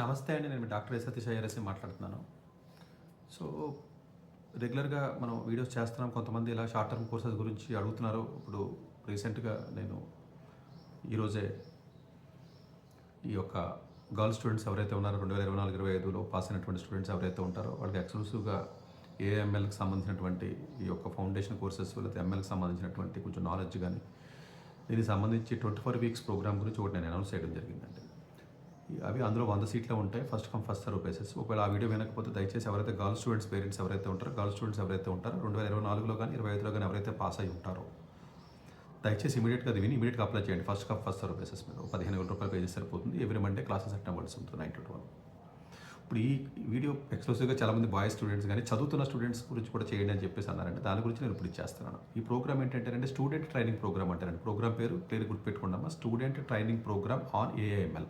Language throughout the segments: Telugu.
నమస్తే అండి నేను డాక్టర్ ఎస్ సతీష్ ఐఆర్ఎస్ని మాట్లాడుతున్నాను. సో రెగ్యులర్గా మనం వీడియోస్ చేస్తున్నాం. కొంతమంది ఇలా షార్ట్ టర్మ్ కోర్సెస్ గురించి అడుగుతున్నారు. ఇప్పుడు రీసెంట్గా నేను ఈరోజే ఈ యొక్క గర్ల్ స్టూడెంట్స్ ఎవరైతే ఉన్నారో రెండు వేల ఇరవై నాలుగు ఇరవై ఐదులో పాస్ అయినటువంటి స్టూడెంట్స్ ఎవరైతే ఉంటారో వాళ్ళకి ఎక్స్క్లూసివ్గా ఏఎంఎల్కి సంబంధించినటువంటి ఈ యొక్క ఫౌండేషన్ కోర్సెస్ లేకపోతే ఎంఎల్కి సంబంధించినటువంటి కొంచెం నాలెడ్జ్ కానీ దీనికి సంబంధించి ట్వంటీ ఫోర్ వీక్స్ ప్రోగ్రామ్ గురించి ఒకటి నేను అనౌన్స్ చేయడం జరిగిందండి. అవి అందులో వంద సీట్లు ఉంటాయి. First come first serve basis ఒకవేళ ఆ వీడియో వినకపోతే దయచేసి ఎవరైతే గర్ల్ స్టూడెంట్స్ పేరెంట్స్ ఎవరైతే ఉంటారో గర్ల్ స్టూడెంట్స్ ఎవరైతే ఉంటారో రెండు వేల ఇరవై నాలుగులో కానీ ఇరవై ఐదులో కానీ ఎవరైతే పాస్ అయి ఉంటారో దయచేసి ఇమీడియట్గా అది విని ఇమీడియట్గా అప్లై చేయండి. First come first serve basis మీద. ఒక పదిహేను వేల రూపాయలు పే చేస్తే సరిపోతుంది ఎవ్రీ మండే క్లాసెస్ అటెండ్ అవ్వాల్సి ఉంటుంది నైన్ టు ట్వెల్వ్ ఇప్పుడు ఈ వీడియో ఎక్స్క్లూసివ్గా చాలామంది బాయ్స్ స్టూడెంట్స్ కానీ చదువుతున్న స్టూడెంట్స్ గురించి కూడా చేయండి అని చెప్పేసి అన్నారంటే దాని గురించి నేను ఇప్పుడు ఇచ్చేస్తున్నాను. ఈ ప్రోగ్రామ్ ఏంటంటే స్టూడెంట్ ట్రైనింగ్ ప్రోగ్రామ్ అంటారండి ప్రోగ్రామ్ పేరు clear గుర్తుపెట్టుకున్నామా student training program on AIML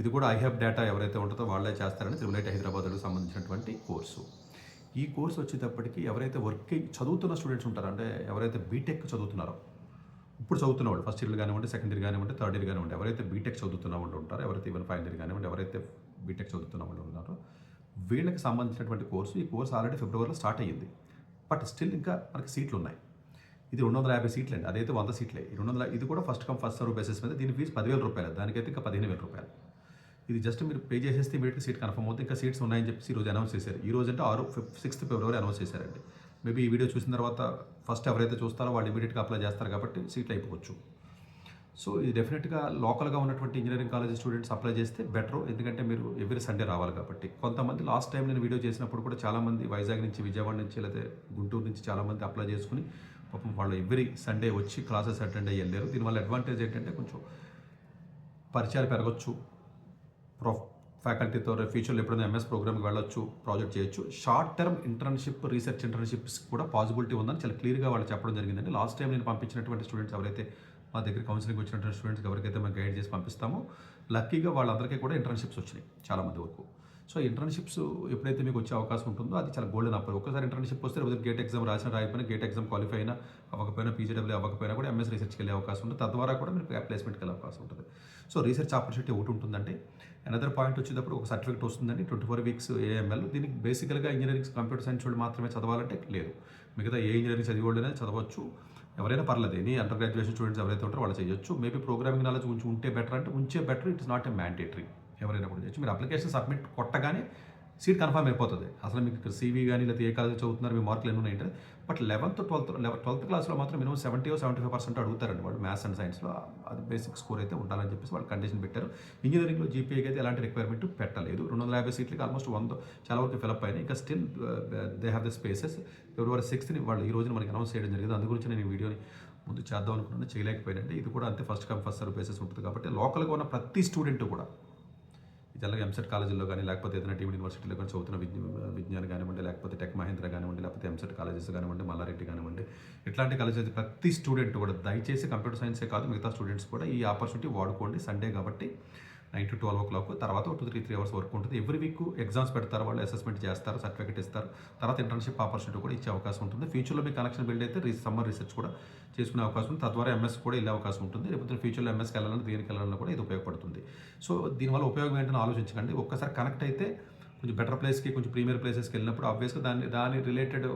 ఇది కూడా ఐహ్యాబ్ డేటా ఎవరైతే ఉంటుందో వాళ్ళే చేస్తారని త్రిబులైట్ హైదరాబాద్కు సంబంధించినటువంటి కోర్సు. ఈ కోర్సు వచ్చేటప్పటికి ఎవరైతే వర్కింగ్ చదువుతున్న స్టూడెంట్స్ ఉంటారో అంటే ఎవరైతే బీటెక్ చదువుతున్నారో ఇప్పుడు చదువుతున్న వాళ్ళు ఫస్ట్ ఇయర్ కానివ్వండి సెకండ్ ఇయర్ కానివ్వండి థర్డ్ ఇయర్ కానివ్వండి ఎవరైతే బీటెక్ చదువుతున్న వాళ్ళు ఉంటారో ఎవరైతే ఈవెన్ ఫైనల్ ఇయర్ కానివ్వండి ఎవరైతే బీటెక్ చదువుతున్న వాళ్ళు ఉన్నారో వీళ్ళకి సంబంధించినటువంటి కోర్సు ఈ కోర్సు ఆల్రెడీ ఫిబ్రవరిలో స్టార్ట్ అయ్యింది. బట్ స్టిల్ ఇంకా మనకి సీట్లు ఉన్నాయి. ఇది రెండు వందల యాభై సీట్లు అండి అదైతే వంద సీట్లే. రెండు వందల ఇది కూడా first come first serve basis మీద దీని ఫీజు పదివేల రూపాయలు. దానికైతే ఇంకా పదిహేను వేల రూపాయలు. ఇది జస్ట్ మీరు పే చేసేస్తే ఇమీడియట్గా సీట్ కన్ఫర్మ్ అవుతుంది ఇంకా సీట్స్ ఉన్నాయని చెప్పేసి ఈ రోజు అనౌన్స్ చేశారు. ఈ రోజు అంటే ఆరు సిక్స్త్ ఫిబ్రవరి అనౌన్స్ చేశారండి. మేబీ ఈ వీడియో చూసిన తర్వాత ఫస్ట్ ఎవరైతే చూస్తారో వాళ్ళు ఇమీడియట్గా అప్లై చేస్తారు కాబట్టి సీట్లు అయిపోవచ్చు. సో ఇది డెఫినెట్గా లోకల్గా ఉన్నటువంటి ఇంజనీరింగ్ కాలేజ్ స్టూడెంట్స్ అప్లై చేస్తే బెటర్. ఎందుకంటే మీరు ఎవ్రీ సండే రావాలి కాబట్టి. కొంతమంది లాస్ట్ టైం నేను వీడియో చేసినప్పుడు కూడా చాలామంది వైజాగ్ నుంచి విజయవాడ నుంచి లేదా గుంటూరు నుంచి చాలామంది అప్లై చేసుకుని పాపం వాళ్ళు ఎవ్రీ సండే వచ్చి క్లాసెస్ అటెండ్ అయ్యి వెళ్ళారు. దీనివల్ల అడ్వాంటేజ్ ఏంటంటే కొంచెం పరిచయాలు పెరగచ్చు. ప్రొ ఫ్యాకల్టీతో ఫ్యూచర్లో ఎప్పుడైనా ఎంఎస్ ప్రోగ్రామ్కి వెళ్ళొచ్చు ప్రాజెక్ట్ చేయొచ్చు. Short term internship research internships కూడా పాసిబిలిటీ ఉందని చాలా క్లియర్గా వాళ్ళు చెప్పడం జరిగిందండి. లాస్ట్ టైం నేను పంపించినటువంటి స్టూడెంట్స్ ఎవరైతే మా దగ్గర కౌన్సిలింగ్ వచ్చినటువంటి స్టూడెంట్స్ ఎవరికైతే మేము గైడ్ చేసి పంపిస్తామో లక్కీగా వాళ్ళందరికీ కూడా ఇంటర్న్షిప్స్ వచ్చినాయి చాలామంది వరకు. సో ఇంటర్న్షిప్స్ ఎప్పుడైతే మీకు వచ్చే అవకాశం ఉంటుందో అది చాలా గోల్డెన్ అప్పుడు ఒకసారి ఇంటర్న్షిప్ వస్తే రేపు గేట్ ఎగ్జామ్ రాసిన రాయకపోయినా గేట్ ఎగ్జామ్ క్వాలిఫై అయినా అవ్వకపోయినా పీజీడబ్ల్యూ అవ్వకపోయినా కూడా ఎంఎస్ రీసెర్చ్కి వెళ్ళే అవకాశం ఉంటుంది. తద్వారా కూడా మీరు ప్లేస్మెంట్కి వెళ్ళే అవకాశం ఉంటుంది. సో రీసెర్చ్ ఆపర్చునిటీ ఒకటి ఉంటుందంటే అనదర్ పాయింట్ వచ్చేటప్పుడు ఒక సర్టిఫికేట్ వస్తుందండి. ట్వంటీ ఫోర్ వీక్స్ ఏఎంఎల్ దీనికి బేసికల్గా ఇంజనీరింగ్ కంప్యూటర్ సైన్స్ వాళ్ళు మాత్రమే చదవాలంటే లేదు. మిగతా ఏ ఇంజనీరింగ్ చదివి వాళ్ళైనా చదవచ్చు. ఎవరైనా పర్లేదు ఎనీ అండర్ గ్రాడ్యుయేషన్ స్టూడెంట్స్ ఎవరైతే ఉంటారో వాళ్ళు చేయొచ్చు. మేబీ ప్రోగ్రామింగ్ నాలెడ్జ్ ఉంచి ఉంటే బెటర్ అంటే ఉంచే better it's not a mandatory ఎవరైనా కూడా చేయొచ్చు. మీరు అప్లికేషన్ సబ్మిట్ కొట్టగానే సీట్ కన్ఫర్మ్ అయిపోతుంది. అసలు మీకు ఇక్కడ సీవీ కానీ లేదా ఏ కాలేజ్ చదువుతున్నారు మీ మార్కులు ఎన్ని ఉన్నాయంటే బట్ లెవెన్త్ ట్వెల్త్ ట్వెల్త్ క్లాస్లో మాత్రం minimum seventy seventy five percent అడుగుతారండి వాళ్ళు మ్యాథ్స్ అండ్ సైన్స్లో అది బేసిక్ స్కోర్ అయితే ఉండాలని చెప్పేసి వాళ్ళు కండిషన్ పెట్టారు. ఇంజనీరింగ్లో జీపీఏకి అయితే ఎలాంటి రిక్వైర్మెంట్ పెట్టలేదు. రెండు వందల యాభై సీట్లకి ఆల్మోస్ట్ వంద చాలా వరకు ఫిలప్ అయినాయి. ఇంకా still they have the spaces February సిక్స్త్ని వాళ్ళు ఈ రోజున మనకి అనౌన్స్ చేయడం జరిగింది. అందు గురించి నేను ఈ వీడియోని ముందు చేద్దాం అనుకున్నాను. చేయలేకపోయానండి ఇది కూడా అంతే first come first serve basis ఉంటుంది. కాబట్టి లోకల్గా ఉన్న ప్రతి స్టూడెంట్ కూడా జనరల్గా ఎంసెట్ కాలేజీలో కానీ లేకపోతే ఏదైనా టీమ్ యూనివర్సిటీలో కానీ చదువుతున్న విజ్ఞ విజ్ఞాన్ కానివ్వండి లేకపోతే టెక్ మహేంద్ర కానివ్వండి లేకపోతే ఎంసెట్ కాలేజెస్ కానివ్వండి మల్లారెడ్డి కానివ్వండి ఇట్లాంటి కాలేజెస్ ప్రతి స్టూడెంట్ కూడా దయచేసి కంప్యూటర్ సైన్సే కాదు మిగతా స్టూడెంట్స్ కూడా ఈ ఆపర్చునిటీ వాడుకోండి సండే కాబట్టి. Nine to twelve o'clock తర్వాత two three three hours work ఉంటుంది. ఎవ్రీ వీక్ ఎగ్జామ్స్ పెడతారు వాళ్ళు అసెస్మెంట్ చేస్తారు సర్టిఫికేట్ ఇస్తారు. తర్వాత ఇంటర్న్షిప్ ఆపర్చునిటీ కూడా ఇచ్చే అవకాశం ఉంటుంది. ఫ్యూచర్లో మీ కనెక్షన్ బిల్డ్ అయితే రీ సమ్మర్ రీసెర్చ్ కూడా చేసుకునే అవకాశం ఉంది. తద్వారా ఎంఎస్ కూడా వెళ్ళే అవకాశం ఉంటుంది. లేకపోతే ఫ్యూచర్లో ఎంఎస్కి వెళ్ళాలని దేనికి వెళ్ళాలన్నా కూడా ఇది ఉపయోగపడుతుంది. సో దీనివల్ల ఉపయోగం ఏంటని ఆలోచించకండి. ఒక్కసారి కనెక్ట్ అయితే కొంచెం బెటర్ ప్లేస్కి కొంచెం ప్రీమియర్ ప్లేసెస్కి వెళ్ళినప్పుడు ఆబ్వియస్గా దాని దాని రిలేటెడ్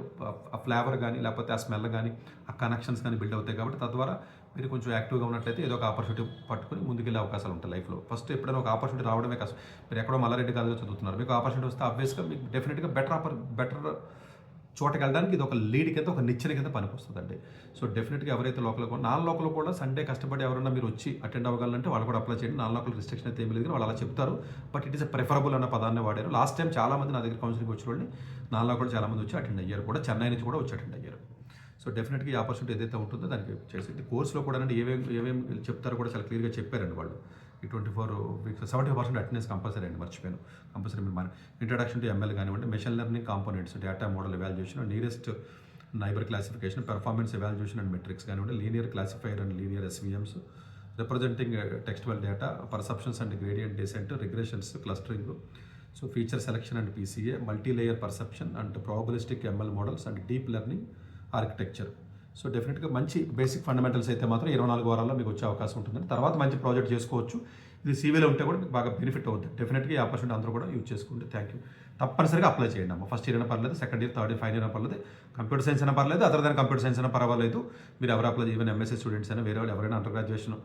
ఆ ఫ్లేవర్ కానీ లేకపోతే ఆ స్మెల్ కానీ ఆ కనెక్షన్స్ కానీ బిల్డ్ అవుతాయి కాబట్టి తద్వారా మీరు కొంచెం యాక్టివ్గా ఉన్నట్లయితే ఏదో ఒక ఆపర్చునిటీ పట్టుకుని ముందుకెళ్ళే అవకాశాలు ఉంటాయి లైఫ్లో. ఫస్ట్ ఎప్పుడైనా ఒక ఆపర్చునిటీ రావడమే కష్టం మీరు ఎక్కడో మల్లారెడ్డి కాలేజ్లో చదువుతున్నారు. మీకు ఆపర్చునిటీ వస్తే అబ్వియస్గా మీకు డెఫినెట్గా బెటర్ ఆపర్ బెటర్ చోటకి వెళ్ళడానికి ఇది ఒక లీడ్ కింద ఒక నిచ్చెన కింద పనికొస్తుందండి. సో డెఫినెట్గా ఎవరైతే లోకల్ కూడా నాన్ లోకల్ కూడా సండే కష్టపడి ఎవరైనా మీరు వచ్చి అటెండ్ అవ్వగలంటే వాళ్ళు కూడా అప్లై చేయండి. నాన్ లోకల్ రిస్ట్రిక్షన్ అయితే ఏమి లేదు వాళ్ళు అలా చెప్తారు. బట్ ఇట్ ఇస్ ప్రిఫరబుల్ అన్న పదాన్ని వాడారు. లాస్ట్ టైం చాలా మంది నా దగ్గర కౌన్సిలింగ్ వచ్చిన వాళ్ళు నాన్ లోకల్ చాలామంది వచ్చి అటెండ్ అయ్యారు. కూడా చెన్నై నుంచి కూడా వచ్చి అటెండ్ అయ్యారు. సో డెఫినెట్గా ఈ ఆపర్చునిటీ ఏదైతే ఉంటుందో దానికి చేసేది కోర్సులో కూడా అంటే ఏమేమి ఏమేమి చెప్తారో కూడా చాలా క్లియర్గా చెప్పారండి వాళ్ళు. ఈ twenty four weeks seventy percent attendance compulsory అండి మర్చిపోయాను. కంపల్సరీ మీరు మన ఇంట్రడక్షన్ టు ఎంఎల్ కానివ్వండి machine learning components data model evaluation nearest neighbour classification performance evaluation and metrics కానివ్వండి linear classifier and linear SVMs representing textual data perceptions and gradient descent regressions clustering. So feature selection and PCA multi layer perception and probabilistic ML models and deep learning. Architecture so డెఫినెట్గా మంచి బేసిక్ ఫండమెంటల్స్ అయితే మాత్రం ఇరవై నాలుగు వారాల్లో మీకు వచ్చే అవకాశం ఉంటుందండి. తర్వాత మంచి ప్రాజెక్ట్ చేసుకోవచ్చు. ఇది సీవీలో ఉంటే కూడా మీకు బాగా బెనిఫిట్ అవుతుంది డెఫినెట్గా ఈ ఆపర్చునిటీ అందరూ కూడా యూజ్ చేసుకుంటే థ్యాంక్ యూ తప్పనిసరిగా అప్లై చేయండి అమ్మ. ఫస్ట్ ఇయర్ అయినా పర్లేదు second year third year final అయినా పర్లేదు. కంప్యూటర్ సైన్స్ అయినా పర్లేదు అదర్ దాని కంప్యూటర్ సైన్స్ అయినా పర్వాలేదు. మీరు ఎవరు అప్లై ఈవెన్ ఎంఎస్సీ స్టూడెంట్స్ అయినా వేరే వాళ్ళు ఎవరైనా under graduation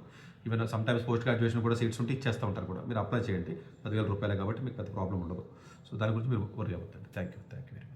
even sometimes post graduation కూడా సీట్స్ ఉంటే ఇచ్చేస్తూ ఉంటారు కూడా. మీరు అప్లై చేయండి. పదివేల రూపాయలు కాబట్టి మీకు పెద్ద ప్రాబ్లం ఉండదు. సో దాని గురించి మీరు వరి అవుతుంది thank you thank you very